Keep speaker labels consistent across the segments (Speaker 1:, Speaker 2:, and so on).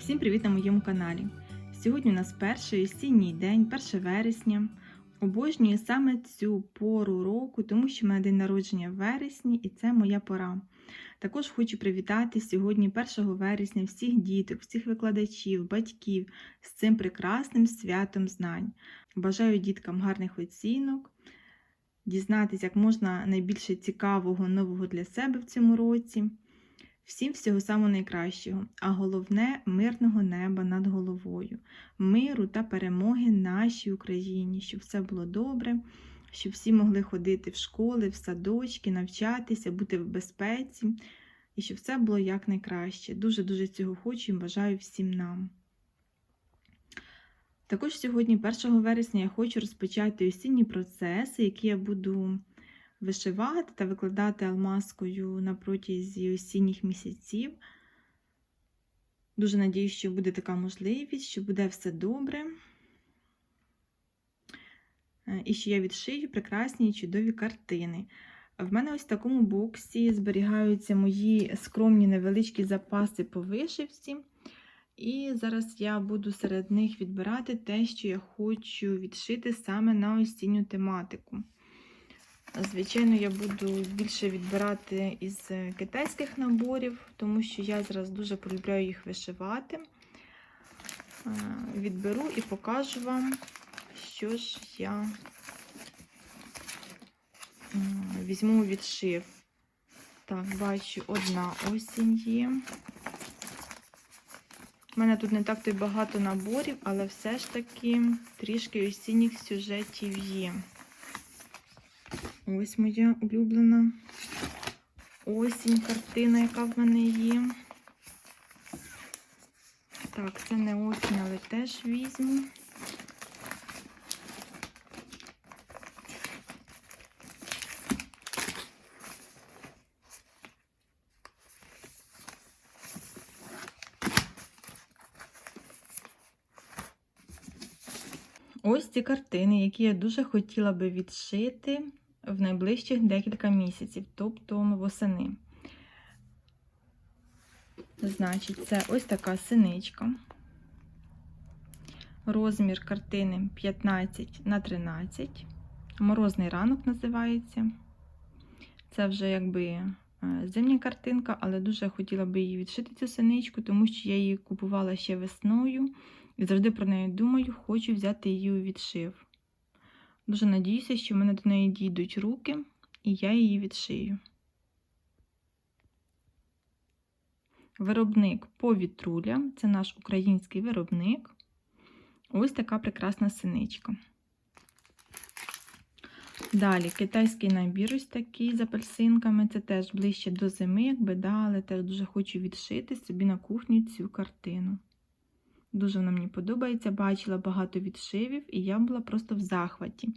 Speaker 1: Всім привіт на моєму каналі. Сьогодні у нас перший осінній день, 1 вересня. Обожнюю саме цю пору року, тому що в мене день народження в вересні і це моя пора. Також хочу привітати сьогодні, 1 вересня, всіх діток, всіх викладачів, батьків з цим прекрасним святом знань. Бажаю діткам гарних оцінок, дізнатися як можна найбільше цікавого нового для себе в цьому році. Всім всього самого найкращого, а головне мирного неба над головою, миру та перемоги нашій Україні, щоб все було добре, щоб всі могли ходити в школи, в садочки, навчатися, бути в безпеці, і щоб все було якнайкраще. Дуже-дуже цього хочу і бажаю всім нам. Також сьогодні, 1 вересня, я хочу розпочати осінні процеси, які я буду вишивати та викладати алмазкою на протязі осінніх місяців. Дуже надіюсь, що буде така можливість, що буде все добре. Е, І що я відшию прекрасні і чудові картини. В мене ось в такому боксі зберігаються мої скромні невеличкі запаси по вишивці. І зараз я буду серед них відбирати те, що я хочу відшити саме на осінню тематику. Звичайно, я буду більше відбирати із е, китайських наборів, тому що я зараз дуже полюбляю їх вишивати. Е, Відберу і покажу вам, що ж я візьму відшив. Так, бачу, одна осінь є. У мене тут не так то й багато наборів, але все ж таки трішки осінніх сюжетів є. Ось моя улюблена осінь картина, яка в мене є. Так, це не осінь, але теж візьму. Ось ці картини, які я дуже хотіла би відшити в найближчих декілька місяців, тобто восени. Значить, це ось така синичка. Розмір картини 15 на 13. Морозний ранок називається. Це вже якби е, зимня картинка, але дуже хотіла би її відшити цю синичку, тому що я її купувала ще весною і завжди про неї думаю, хочу взяти її у відшив. Дуже надіюся, що в мене до неї дійдуть руки, і я її відшию. Виробник повітруля це наш український виробник. Ось така прекрасна синичка. Далі китайський набір ось такий з апельсинками. Це теж ближче до зими, якби да, але теж дуже хочу відшити собі на кухню цю картину. Дуже вона мені подобається, бачила багато відшивів, і я була просто в захваті.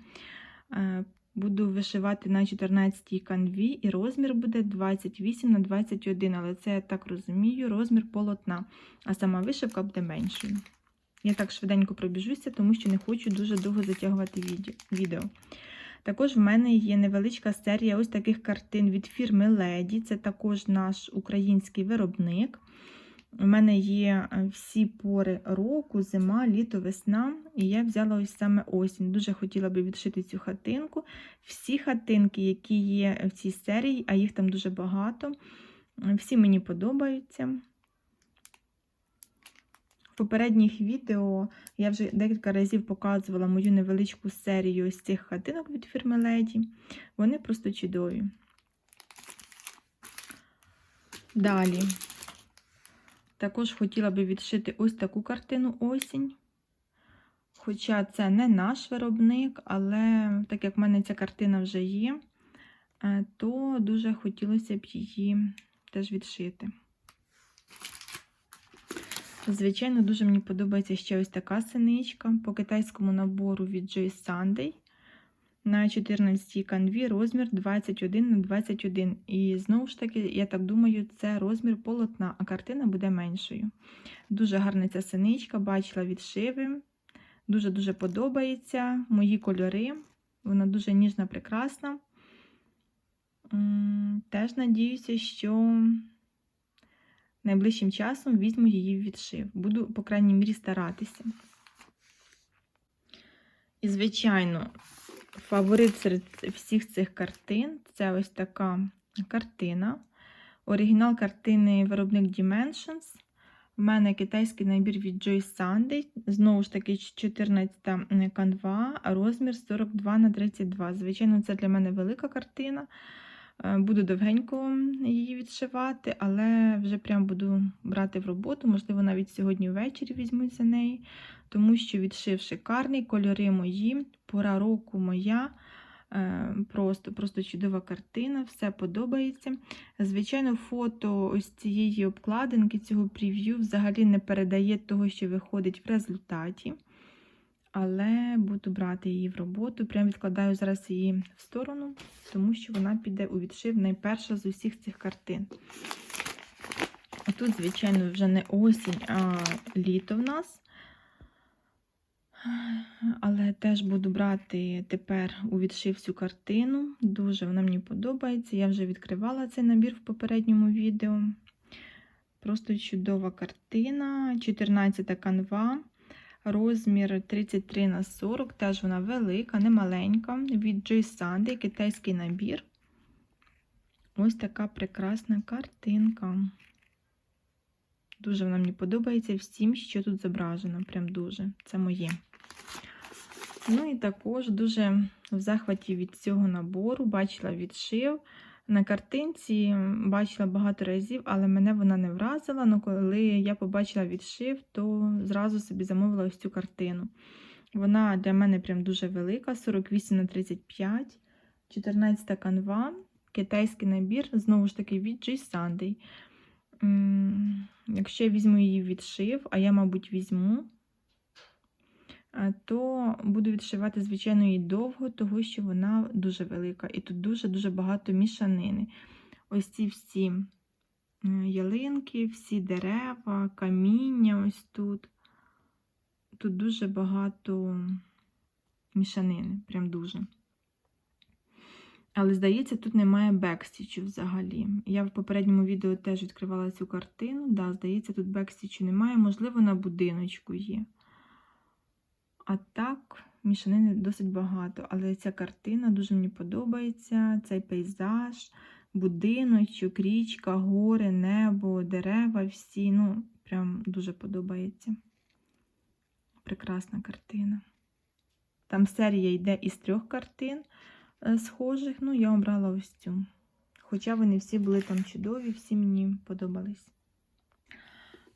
Speaker 1: Е, Буду вишивати на 14-й канві, і розмір буде 28 на 21, але це, я так розумію, розмір полотна, а сама вишивка буде меншою. Я так швиденько пробіжуся, тому що не хочу дуже довго затягувати відео. Також в мене є невеличка серія ось таких картин від фірми Леді. Це також наш український виробник. У мене є всі пори року, зима, літо, весна, і я взяла ось саме осінь. Дуже хотіла би відшити цю хатинку. Всі хатинки, які є в цій серії, а їх там дуже багато, всі мені подобаються. В попередніх відео я вже декілька разів показувала мою невеличку серію з цих хатинок від фірми Леді. Вони просто чудові. Далі. Також хотіла би відшити ось таку картину осінь. Хоча це не наш виробник, але так як в мене ця картина вже є, е, то дуже хотілося б її теж відшити. Звичайно, дуже мені подобається ще ось така синичка по китайському набору від Joyce Sunday. На 14 канві розмір 21 на 21. І знову ж таки, я так думаю, це розмір полотна, а картина буде меншою. Дуже гарна ця синичка, бачила відшиви. Дуже-дуже подобається. Мої кольори. Вона дуже ніжна, прекрасна. Теж надіюся, що найближчим часом візьму її відшив. Буду, по крайній мірі, старатися. І, звичайно, фаворит серед всіх цих картин це ось така картина. Оригінал картини виробник Dimensions. У мене китайський набір від Joy Sunday. Знову ж таки, 14 канва, розмір 42 на 32. Звичайно, це для мене велика картина. Е, Буду довгенько її відшивати, але вже прям буду брати в роботу. Можливо, навіть сьогодні ввечері візьмуть за неї, тому що відшив шикарний, кольори мої, пора року моя. Е, Просто, просто чудова картина, все подобається. Звичайно, фото ось цієї обкладинки, цього прев'ю взагалі не передає того, що виходить в результаті. Але буду брати її в роботу. Прям відкладаю зараз її в сторону, тому що вона піде у відшив найперша з усіх цих картин. А тут, звичайно, вже не осінь, а літо в нас. Але теж буду брати тепер у відшив цю картину. Дуже вона мені подобається. Я вже відкривала цей набір в попередньому відео. Просто чудова картина. 14 канва. Розмір 33 на 40, теж вона велика, не маленька. Від Joy Sunday, китайський набір. Ось така прекрасна картинка. Дуже вона мені подобається всім, що тут зображено. Прям дуже. Це моє. Ну і також дуже в захваті від цього набору. Бачила відшив. На картинці бачила багато разів, але мене вона не вразила. Ну, коли я побачила відшив, то зразу собі замовила ось цю картину. Вона для мене прям дуже велика: 48 на 35, 14 канва, китайський набір, знову ж таки, від G Sunday. Якщо я візьму її відшив, а я, мабуть, візьму, то буду відшивати, звичайно, її довго, тому що вона дуже велика. І тут дуже-дуже багато мішанини. Ось ці всі е, ялинки, всі дерева, каміння ось тут. Тут дуже багато мішанини, прям дуже. Але, здається, тут немає бекстічу взагалі. Я в попередньому відео теж відкривала цю картину. Да, здається, тут бекстічу немає, можливо, на будиночку є. А так, мішанини досить багато. Але ця картина дуже мені подобається. Цей пейзаж, будиночок, річка, гори, небо, дерева всі. Ну, прям дуже подобається. Прекрасна картина. Там серія йде із трьох картин е, схожих. Ну, я обрала ось цю. Хоча вони всі були там чудові, всі мені подобались.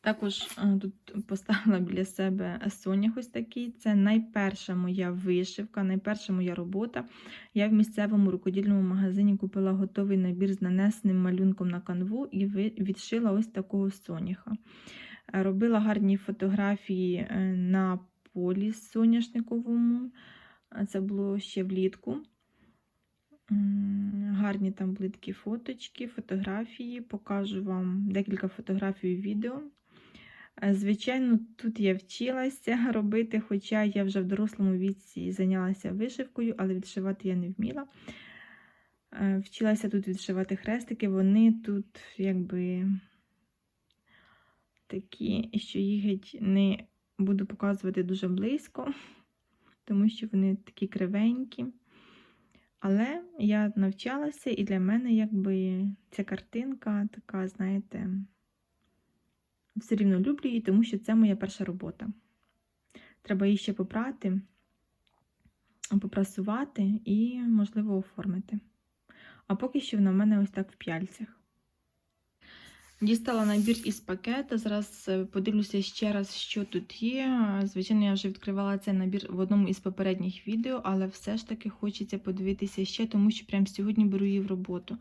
Speaker 1: Також е, тут поставила біля себе сонях ось такий. Це найперша моя вишивка, найперша моя робота. Я в місцевому рукодільному магазині купила готовий набір з нанесеним малюнком на канву і відшила ось такого соняха. Е, Робила гарні фотографії е, на полі соняшниковому. Це було ще влітку. Гарні там були такі фоточки, фотографії. Покажу вам декілька фотографій у відео. Е, Звичайно, тут я вчилася робити, хоча я вже в дорослому віці зайнялася вишивкою, але відшивати я не вміла. Е, Вчилася тут відшивати хрестики, вони тут якби такі, що їх геть не буду показувати дуже близько, тому що вони такі кривенькі. Але я навчалася, і для мене якби ця картинка така, знаєте, все рівно люблю її, тому що це моя перша робота. Треба її ще попрати, попрасувати і, можливо, оформити. А поки що вона в мене ось так в п'яльцях. Дістала набір із пакета. Зараз е, подивлюся ще раз, що тут є. Звичайно, я вже відкривала цей набір в одному із попередніх відео, але все ж таки хочеться подивитися ще, тому що прямо сьогодні беру її в роботу.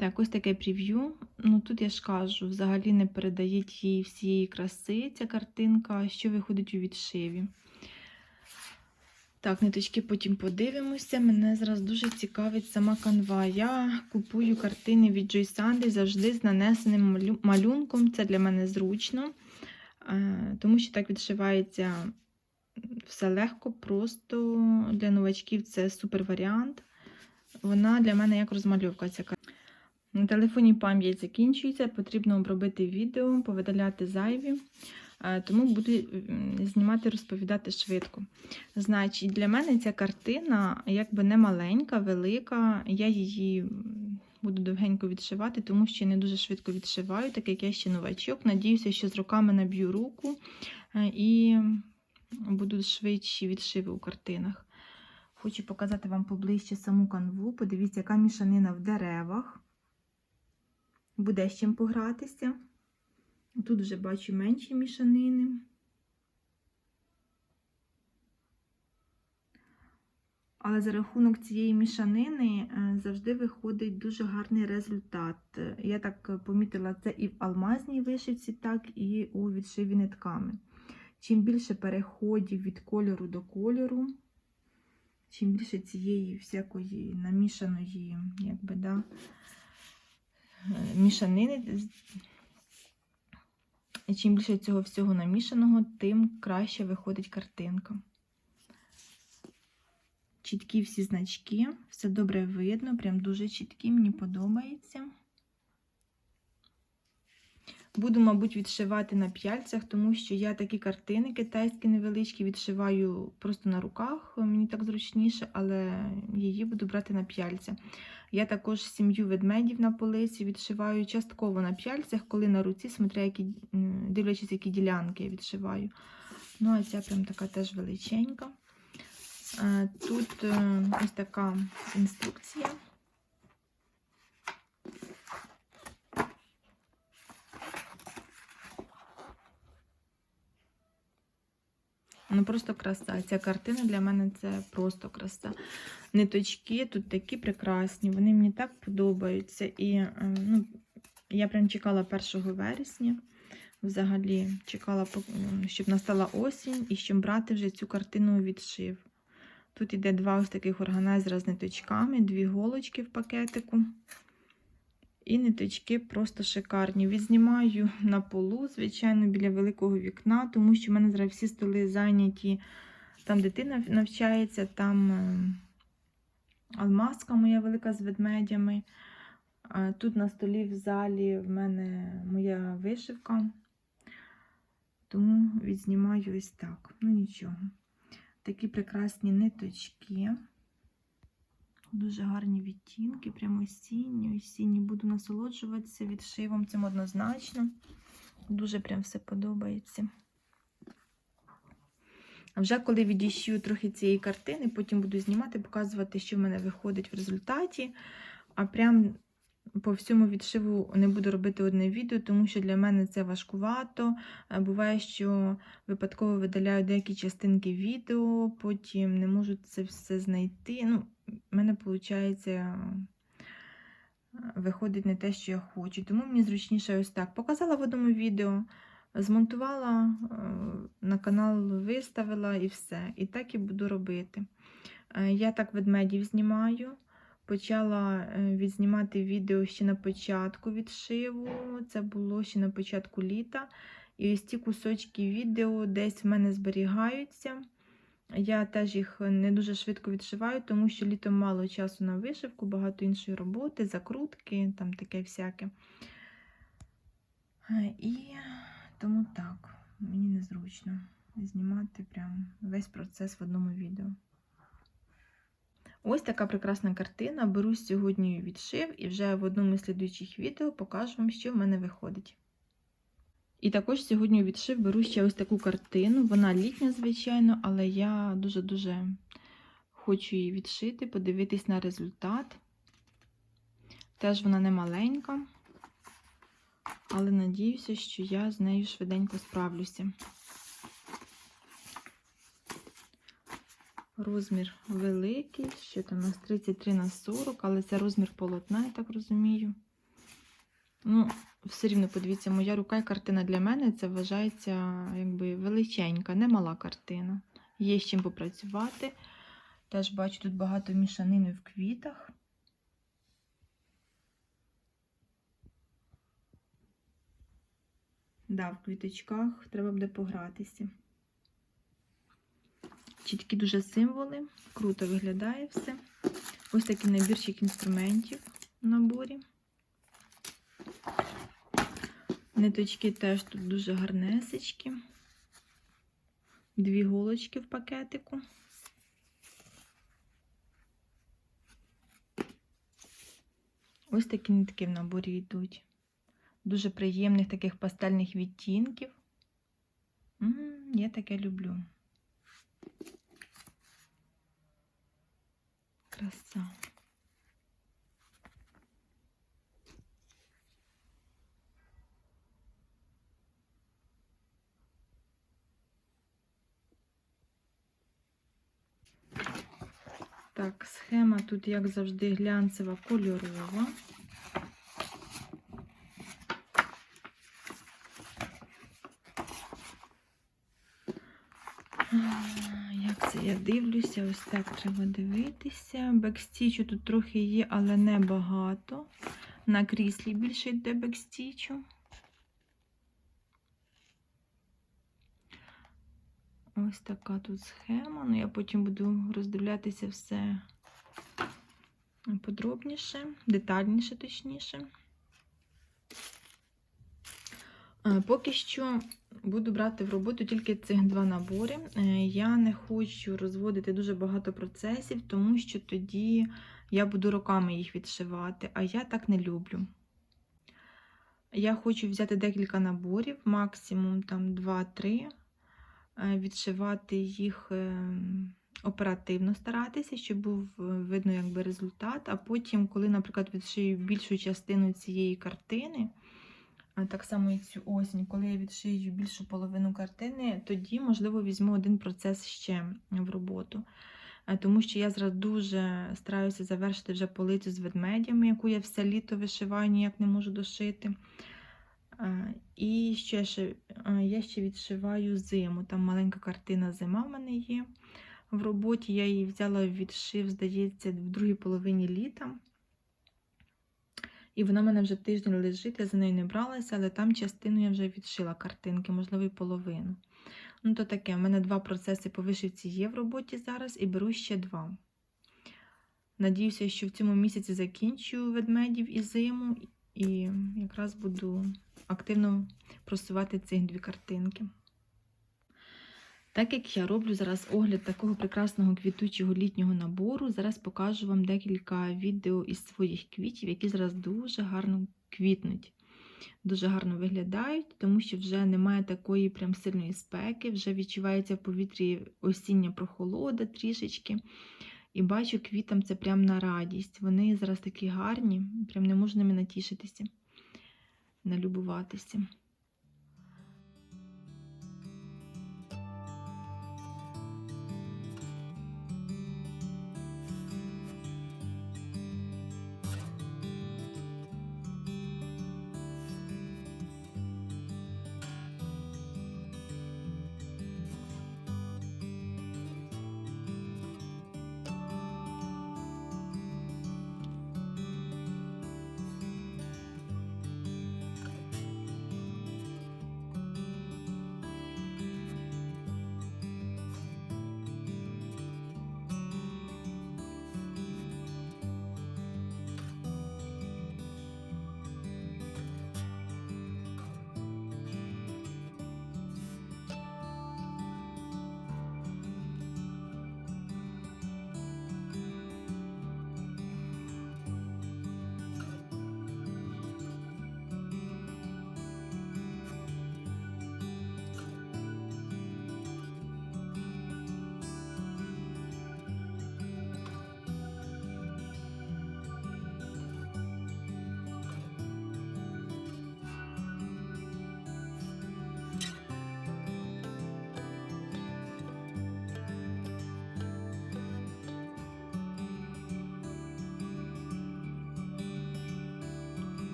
Speaker 1: Так, ось таке прев'ю. Ну тут я ж кажу, взагалі не передає їй всієї краси ця картинка, що виходить у відшиві. Так, ниточки потім подивимося. Мене зараз дуже цікавить сама канва. Я купую картини від Joy Sunday завжди з нанесеним малюнком. Це для мене зручно, е, тому що так відшивається все легко, просто для новачків це супер варіант. Вона для мене як розмальовка ця картина. На телефоні пам'ять закінчується, потрібно обробити відео, повидаляти зайві, е, тому буду знімати, розповідати швидко. Значить, для мене ця картина якби не маленька, велика. Я її буду довгенько відшивати, тому що я не дуже швидко відшиваю, так як я ще новачок. Надіюся, що з роками наб'ю руку е, і будуть швидші відшиви у картинах. Хочу показати вам поближче саму канву. Подивіться, яка мішанина в деревах. Буде з чим погратися. Тут вже бачу менші мішанини. Але за рахунок цієї мішанини е, завжди виходить дуже гарний результат. Я так помітила це і в алмазній вишивці, так і у відшиві нитками. Чим більше переходів від кольору до кольору, чим більше цієї всякої намішаної, якби, да, мішанини, і чим більше цього всього намішаного, тим краще виходить картинка. Чіткі всі значки, все добре видно, прям дуже чіткі, мені подобається. Буду, мабуть, відшивати на п'яльцях, тому що я такі картини китайські невеличкі відшиваю просто на руках, мені так зручніше, але її буду брати на п'яльця. Я також сім'ю ведмедів на полиці відшиваю частково на п'яльцях, коли на руці, смотря які, дивлячись, які ділянки я відшиваю. Ну, а ця прям така теж величенька. Е, Тут е, ось така інструкція. Ну, просто краса. Ця картина для мене це просто краса. Ниточки тут такі прекрасні, вони мені так подобаються. І е, ну, я прям чекала 1 вересня. Взагалі, чекала, щоб настала осінь і щоб брати вже цю картину відшив. Тут іде два ось таких органайзера з ниточками, дві голочки в пакетику. І ниточки просто шикарні. Відзнімаю на полу, звичайно, біля великого вікна, тому що в мене зараз всі столи зайняті. Там дитина навчається, там е, алмазка моя велика з ведмедями. Тут на столі в залі в мене моя вишивка. Тому відзнімаю ось так. Ну нічого. Такі прекрасні ниточки. Дуже гарні відтінки, прямо осінні, осінні. Буду насолоджуватися відшивом цим однозначно. Дуже прям все подобається. А вже коли відіщу трохи цієї картини, потім буду знімати, показувати, що в мене виходить в результаті. А прям по всьому відшиву не буду робити одне відео, тому що для мене це важкувато. Е, Буває, що випадково видаляю деякі частинки відео, потім не можу це все знайти. Ну, в мене виходить, виходить не те, що я хочу. Тому мені зручніше ось так. Показала в одному відео, змонтувала, е, на канал виставила і все. І так і буду робити. Е, Я так ведмедів знімаю. Почала е, відзнімати відео ще на початку відшиву. Це було ще на початку літа. І ось ці кусочки відео десь в мене зберігаються. Я теж їх не дуже швидко відшиваю, тому що літом мало часу на вишивку, багато іншої роботи, закрутки, там таке всяке. Е, І тому так, мені незручно знімати прям весь процес в одному відео. Ось така прекрасна картина. Беру сьогодні відшив і вже в одному із слідуючих відео покажу вам, що в мене виходить. І також сьогодні відшив беру ще ось таку картину. Вона літня, звичайно, але я дуже-дуже хочу її відшити, подивитись на результат. Теж вона не маленька, але надіюся, що я з нею швиденько справлюся. Розмір великий, що там у нас 33 на 40, але це розмір полотна, я так розумію. Ну, все рівно, подивіться, моя рука і картина для мене це вважається якби величенька, не мала картина. Є з чим попрацювати. Теж бачу тут багато мішанини в квітах. Да, в квіточках треба буде погратися. Чіткі дуже символи, круто виглядає все. Ось такий набірчик інструментів в наборі. Ниточки теж тут дуже гарнесечкі. Дві голочки в пакетику. Ось такі нитки в наборі йдуть. Дуже приємних таких пастельних відтінків. М, Я таке люблю. Краса. Так, схема тут, як завжди, глянцева кольорова. А, Як це я дивлюся, ось так треба дивитися. Бекстічу тут трохи є, але не багато. На кріслі більше йде бекстічу. Ось така тут схема. Ну, я потім буду роздивлятися все подробніше, детальніше, точніше. Е, Поки що буду брати в роботу тільки цих два набори. Е, Я не хочу розводити дуже багато процесів, тому що тоді я буду роками їх відшивати, а я так не люблю. Я хочу взяти декілька наборів, максимум там 2-3, е, відшивати їх е, оперативно старатися, щоб був е, видно якби, результат. А потім, коли, наприклад, відшию більшу частину цієї картини, Так само і цю осінь, коли я відшию більшу половину картини, тоді, можливо, візьму один процес ще в роботу. Е, Тому що я зараз дуже стараюся завершити вже полицю з ведмедями, яку я все літо вишиваю, ніяк не можу дошити. Е, І ще, е, я ще відшиваю зиму. Там маленька картина зима в мене є в роботі. Я її взяла відшив, здається, в другій половині літа. І вона в мене вже тиждень лежить, я за нею не бралася, але там частину я вже відшила картинки, можливо, і половину. Ну, то таке, в мене два процеси по вишивці є в роботі зараз і беру ще два. Надіюся, що в цьому місяці закінчу ведмедів і зиму, і якраз буду активно просувати ці дві картинки. Так як я роблю зараз огляд такого прекрасного квітучого літнього набору, зараз покажу вам декілька відео із своїх квітів, які зараз дуже гарно квітнуть. Дуже гарно виглядають, тому що вже немає такої прям сильної спеки, вже відчувається в повітрі осіння прохолода трішечки. І бачу, квітам це прям на радість. Вони зараз такі гарні, прям не можу ними натішитися, налюбуватися.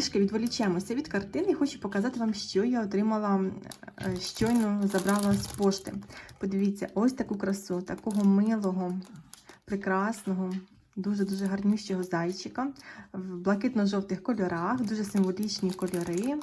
Speaker 1: Трішки відволічемося від картини і хочу показати вам, що я отримала е, щойно забрала з пошти. Подивіться, ось таку красу, такого милого, прекрасного, дуже-дуже гарнющого зайчика в блакитно-жовтих кольорах, дуже символічні кольори.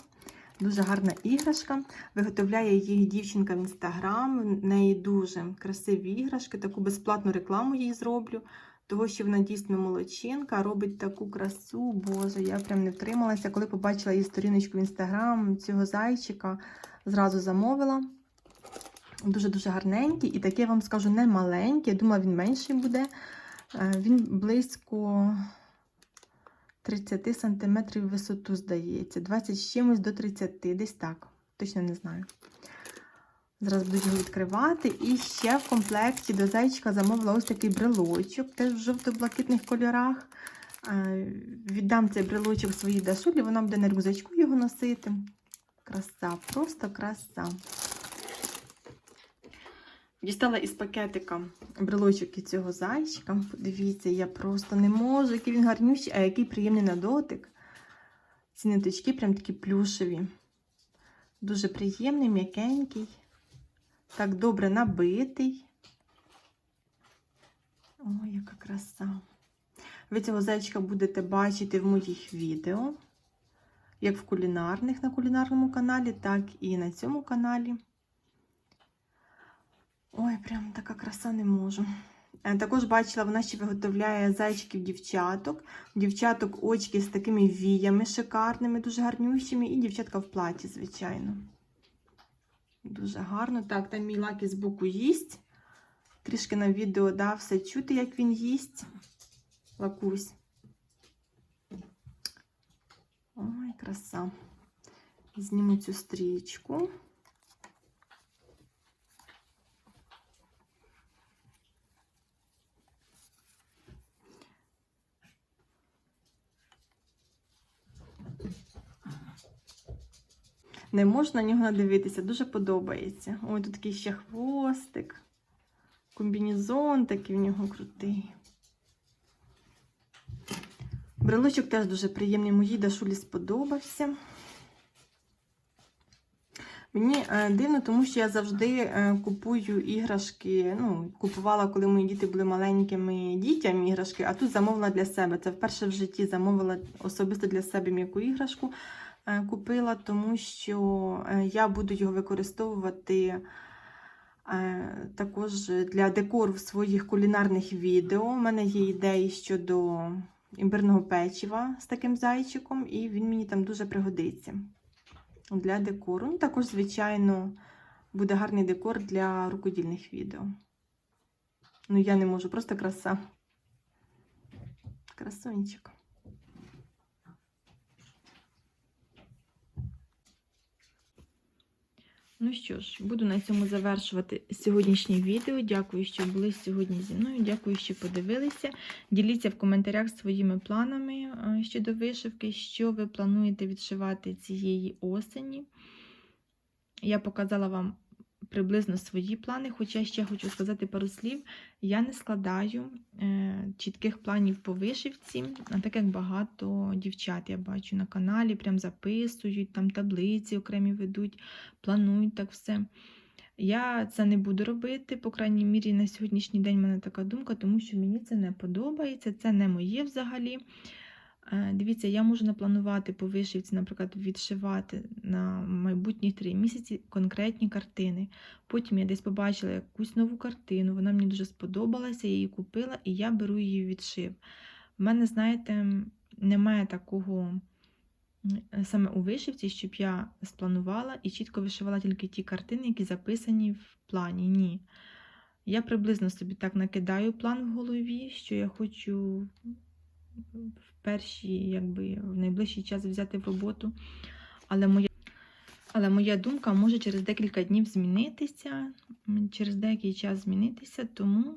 Speaker 1: Дуже гарна іграшка. Виготовляє їх дівчинка в інстаграм. В неї дуже красиві іграшки. Таку безплатну рекламу їй зроблю. Того, що вона дійсно молодчинка, робить таку красу. Боже, я прям не втрималася. Коли побачила її сторіночку в інстаграм цього зайчика, зразу замовила. Дуже-дуже гарненький. І таке вам скажу не маленький. Я думала, він менший буде. Е, Він близько 30 см висоту, здається. 20 з чимось до 30, десь так. Точно не знаю. Зараз буду його відкривати. І ще в комплекті до зайчика замовила ось такий брелочок, теж в жовто-блакитних кольорах. Е, Віддам цей брелочок своїй дашулі, вона буде на рюкзачку його носити. Краса, просто краса. Дістала із пакетика брелочок із цього зайчика. Подивіться, я просто не можу, який він гарнющий, а який приємний на дотик. Ці ниточки прям такі плюшеві. Дуже приємний, м'якенький. Так добре набитий. Ой, яка краса. Ви цього зайчика будете бачити в моїх відео, як в кулінарних на кулінарному каналі, так і на цьому каналі. Ой, прям така краса не можу. Е, Також бачила, вона ще виготовляє зайчиків дівчаток. Дівчаток очки з такими віями шикарними, дуже гарнющими, і дівчатка в платі, звичайно. Дуже гарно. Так, там мій лак з боку їсть. Трішки на відео да, все чути, як він їсть. Лакусь. Ой, краса. Зніму цю стрічку. Не можна на нього надивитися, дуже подобається. Ой, тут такий ще хвостик. Комбінезон такий в нього крутий. Брелочок теж дуже приємний. Моїй Дашулі сподобався. Мені е, дивно, тому що я завжди е, купую іграшки. Ну, купувала, коли мої діти були маленькими дітям іграшки, а тут замовила для себе. Це вперше в житті замовила особисто для себе м'яку іграшку. Е, Купила, тому що е, я буду його використовувати е, також для декору в своїх кулінарних відео. У мене є ідеї щодо імбирного печива з таким зайчиком, і він мені там дуже пригодиться для декору. Ну, також, звичайно, буде гарний декор для рукодільних відео. Ну, я не можу, просто краса. Красунчик. Ну що ж, буду на цьому завершувати сьогоднішнє відео. Дякую, що були сьогодні зі мною. Дякую, що подивилися. Діліться в коментарях своїми планами е, щодо вишивки, що ви плануєте відшивати цієї осені. Я показала вам приблизно свої плани, хоча ще хочу сказати пару слів. Я не складаю е, чітких планів по вишивці, а так як багато дівчат я бачу на каналі, прям записують, там таблиці окремі ведуть, планують так все. Я це не буду робити, по крайній мірі, на сьогоднішній день в мене така думка, тому що мені це не подобається, це не моє взагалі. Е, Дивіться, я можу напланувати по вишивці, наприклад, відшивати на майбутні три місяці конкретні картини. Потім я десь побачила якусь нову картину, вона мені дуже сподобалася, я її купила і я беру її в відшив. В мене, знаєте, немає такого саме у вишивці, щоб я спланувала і чітко вишивала тільки ті картини, які записані в плані. Ні. Я приблизно собі так накидаю план в голові, що я хочу в перші, якби в найближчий час взяти в роботу. Але моя, але моя думка може через декілька днів змінитися, через деякий час змінитися, тому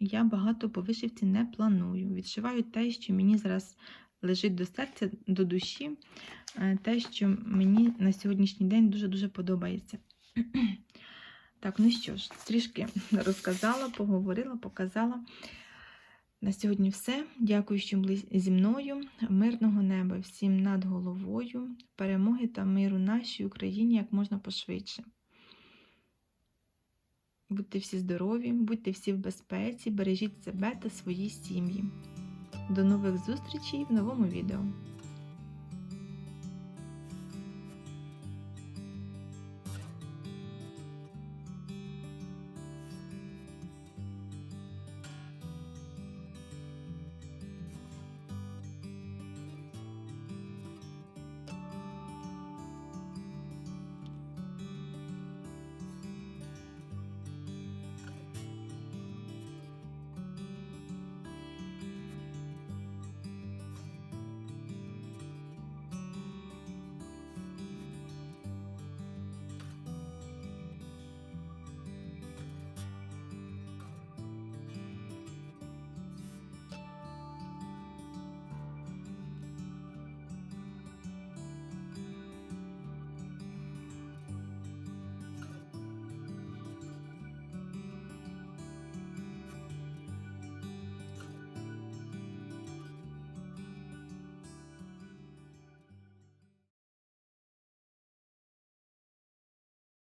Speaker 1: я багато по вишивці не планую. Відшиваю те, що мені зараз лежить до серця, до душі, е, те, що мені на сьогоднішній день дуже-дуже подобається. Так, ну що ж, трішки розказала, поговорила, показала. На сьогодні все. Дякую, що були зі мною. Мирного неба всім над головою, перемоги та миру нашій Україні як можна пошвидше. Будьте всі здорові, будьте всі в безпеці, бережіть себе та свої сім'ї. До нових зустрічей в новому відео.